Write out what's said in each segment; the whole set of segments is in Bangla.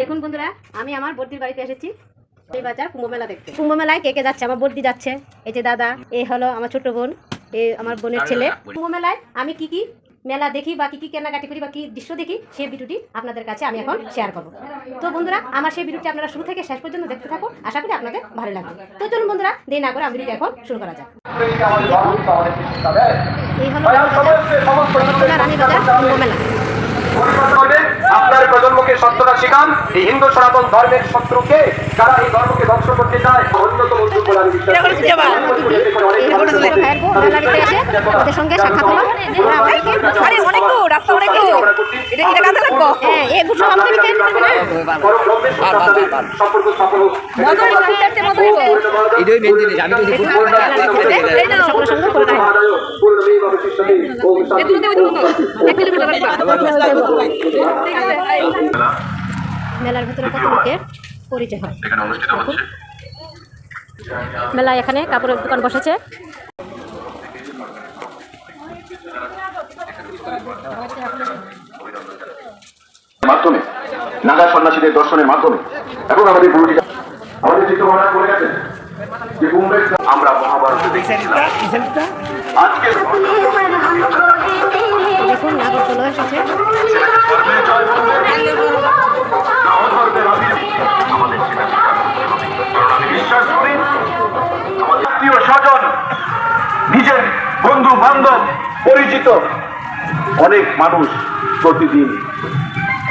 দেখুন বন্ধুরা আমি আমার বর্দির বাড়িতে এসেছি। এই বাজার কুম্ভ মেলা দেখতে। কুম্ভ মেলায় কে কে যাচ্ছে? আমার বর্দি যাচ্ছে। এই যে দাদা এই হলো আমার ছোট বোন এই আমার বোনের ছেলে। কুম্ভ মেলায় আমি কি কি মেলা দেখি বা কি কি কেনাকাটি করি বা কি দৃশ্য দেখি সেই ভিডিওটি আপনাদের কাছে আমি এখন শেয়ার করব। তো বন্ধুরা আমার সেই ভিডিওটি আপনারা শুরু থেকে শেষ পর্যন্ত দেখতে থাকুন। আশা করি আপনাদের ভালো লাগবে। তো চলুন বন্ধুরা দেরি না করে আমি ভিডিওটি এখন শুরু করা যাক। এই হলো রানী বাজার কুম্ভ মেলা আপনার প্রজন্মকে সত্যটা শিখান। এই হিন্দু সনাতন ধর্মের শত্রুকে যারা এই ধর্মকে ধ্বংস করতে চায় অন্যতম উদ্যোগ বলে আমি বিশ্বাস করি। এই হলো ছোট ভাইয়ের বউ মেলারিতে এসে ওদের সঙ্গে সাক্ষাৎ হলো। আরে অনেক এটা এটা কাজে লাগবো হ্যাঁ কেন না সম্পর্ক সফল হোক। এটাই মেন জিনিস আমি তো না এই সঙ্গে করে ওম শান্তি, দেবো ঠিক আছে মেলার ভিতরে কত লোকের পরিচয় হয়। মেলা এখানে কাপড়ের দোকান বসেছে মাধ্যমে, নাগা সন্ন্যাসীদের দর্শনের মাধ্যমে। এবং আমাদের গুরুজি আমাদের চিত্রবর্ণনা করে গেছেন যে আমরা স্বজন, নিজের বন্ধু বান্ধব পরিচিত অনেক মানুষ প্রতিদিন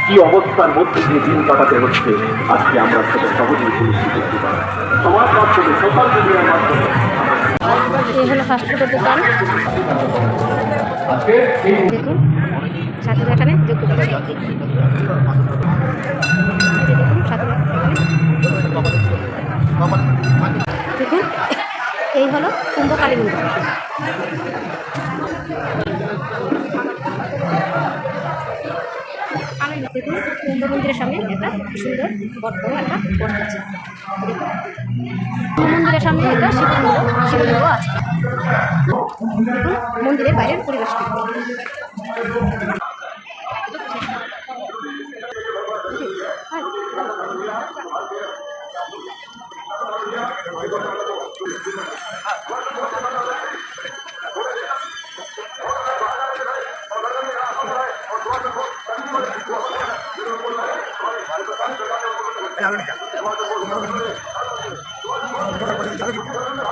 কি অবস্থার মধ্যে দিয়ে দিন কাটাতে হচ্ছে, আজকে আমরা সেটা সহজেই পরিস্থিতি দেখতে পাই সমাজ মাধ্যমে সোশ্যাল মিডিয়ার মাধ্যমে দেখুন এই হলো কুম্ভকালী মন্দির মন্দিরের সামনে একটা সুন্দর বড় একটা বট আছে। মন্দিরের সামনে একটা শিবলিঙ্গ শিবলিঙ্গ আছে। মন্দিরের বাইরের পরিবেশটা।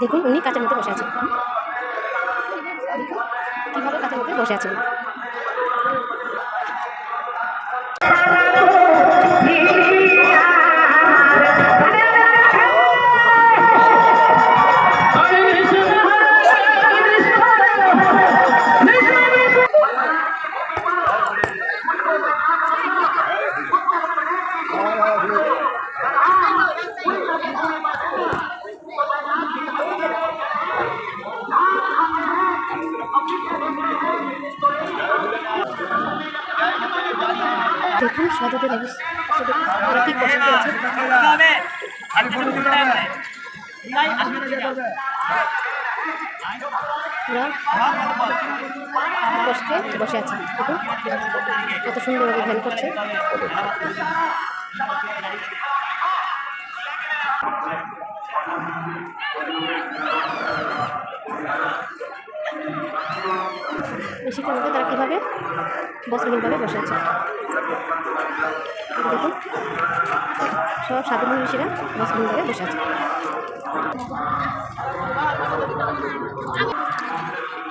দেখুন উনি কাঁচের মতো বসে আছেন। কীভাবে কাঁচের মধ্যে বসে আছেন? দেখুন সাধুদের অবস্থা কষ্ট বসে আছে দেখুন, কত সুন্দরভাবে ধ্যান করছে। এই শীতের তারা কীভাবে বস্ত্রহীনভাবে বসে আছে। দেখুন। সব সাধু মনীষীরা বস্ত্রহীনভাবে বসে আছে।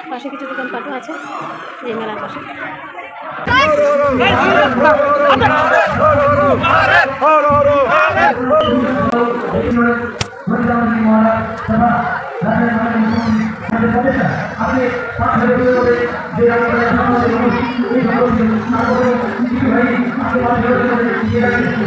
পাশে কিছু দোকান দোকানপাটও আছে, এই মেলার পাশে। এখন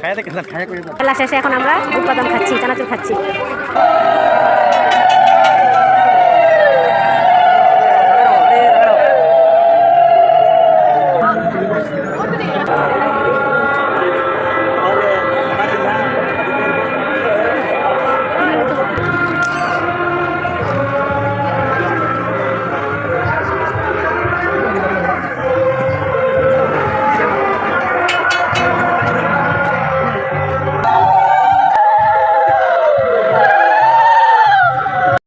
খেলা শেষে এখন আমরা উৎপাদন খাচ্ছি চানাচুর খাচ্ছি।